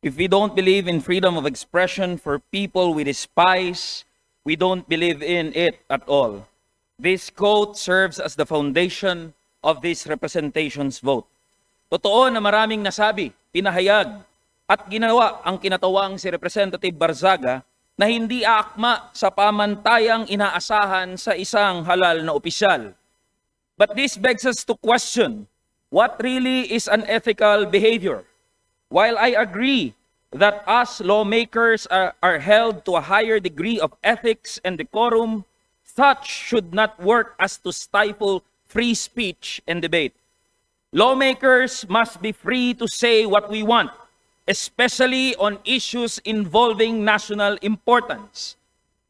If we don't believe in freedom of expression for people we despise, we don't believe in it at all. This quote serves as the foundation of this representation's vote. Totoo na maraming nasabi, pinahayag, at ginawa ang kinatawang si Representative Barzaga na hindi aakma sa pamantayang inaasahan sa isang halal na opisyal. But this begs us to question what really is unethical behavior. While I agree that us lawmakers are, are held to a higher degree of ethics and decorum, such should not work as to stifle free speech and debate. Lawmakers must be free to say what we want, especially on issues involving national importance.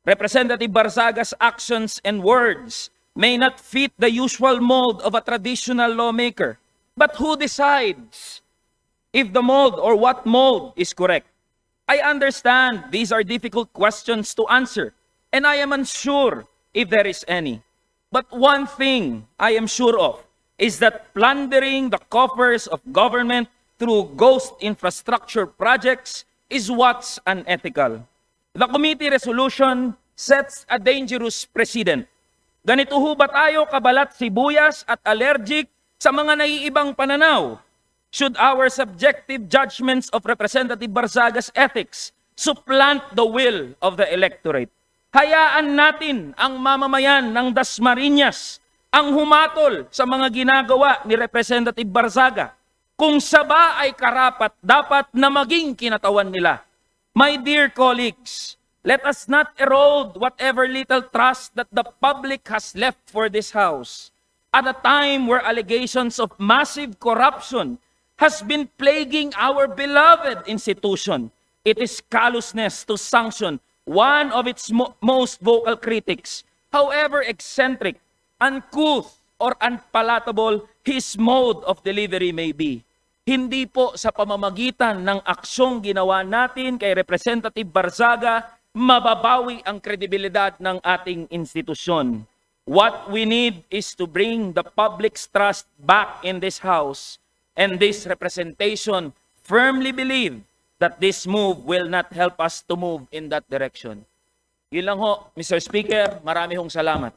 Representative Barzaga's actions and words may not fit the usual mold of a traditional lawmaker. But who decides if the mold or what mold is correct? I understand these are difficult questions to answer, and I am unsure if there is any. But one thing I am sure of is that plundering the coffers of government through ghost infrastructure projects is what's unethical. The committee resolution sets a dangerous precedent. Ganito ho ba tayo kabalat sibuyas at allergic sa mga naiibang pananaw? Should our subjective judgments of Representative Barzaga's ethics supplant the will of the electorate? Hayaan natin ang mamamayan ng Dasmariñas ang humatol sa mga ginagawa ni Representative Barzaga. Kung saba ay karapat, dapat na maging kinatawan nila. My dear colleagues, let us not erode whatever little trust that the public has left for this House at a time where allegations of massive corruption has been plaguing our beloved institution. It is callousness to sanction one of its mo- most vocal critics, however eccentric, uncouth, or unpalatable his mode of delivery may be. Hindi po sa pamamagitan ng aksyong ginawa natin kay Representative Barzaga, mababawi ang kredibilidad ng ating institusyon. What we need is to bring the public's trust back in this House and this representation firmly believe that this move will not help us to move in that direction. Yun lang ho, Mr. Speaker, marami hong salamat.